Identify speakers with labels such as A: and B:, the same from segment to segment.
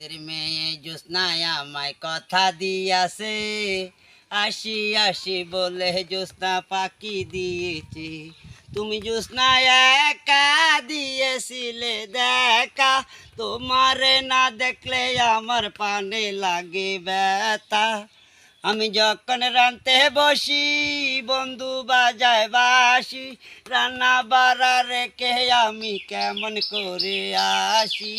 A: তোদের মেয়ে জ্যোৎস্নায় আমায় কথা দিয়াছে। আসি আসি বলে জ্যোৎস্না পাখি দিয়েছে। তুমি জ্যোৎস্নায় একা দিয়েছিলে দেখা। তোমারে না দেখলে আমার পানে লাগে ব্যথা। আমি যখন রানতে বসি, বন্ধু বাজায় বাসি। রান্না বাড়া রেখে আমি কেমন করে আসি?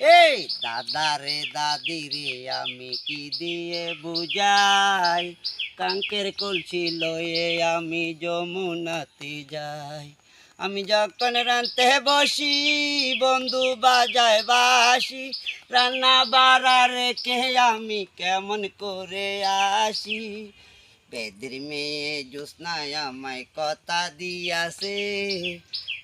A: এই দাদা রে দাদি রে, আমি কি দিয়ে বুঝাই? কাঙ্কের কলছি লয়ে আমি যমুনাতে যাই। আমি যখন রানতে বসি, বন্ধু বাজায় বাসি, রান্না বাড়া রেখে আমি কেমন করে আসি? বেদের মেয়ে জ্যোৎস্নায় আমায় কথা দিয়াছে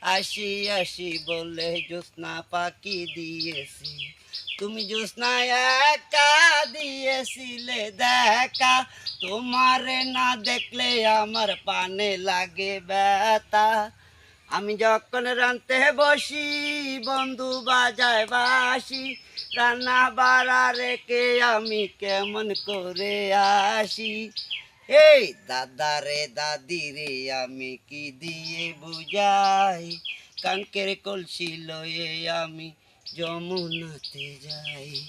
A: আসি আসি বলে জ্যোৎস্না পাকি দিয়েছি। তুমি জ্যোৎস্নায় একা দিয়েছিলে দেখা। তোমারে না দেখলে আমার পানে লাগে ব্যথা। আমি যখন রানতে বসি, বন্ধু বাজায় বাসি। রান্না বাড়া রেখে আমি কেমন করে আসি? এই দাদা রে দাদি রে, আমি কি দিয়ে বুঝাই? কানকের কলসি লয়ে আমি যমুনাতে যাই।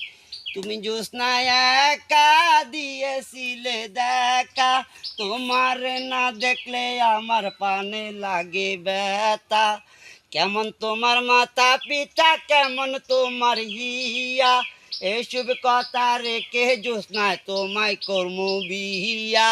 A: তুমি জ্যোৎস্নায় একা দিয়েছিলে দেখা। তোমার না দেখলে আমার পানে লাগে ব্যথা। কেমন তোমার মাতা পিতা, কেমন তোমার হিয়া। এসব কথা রেখে জ্যোৎস্নায় তোমায় কর্ম বিয়া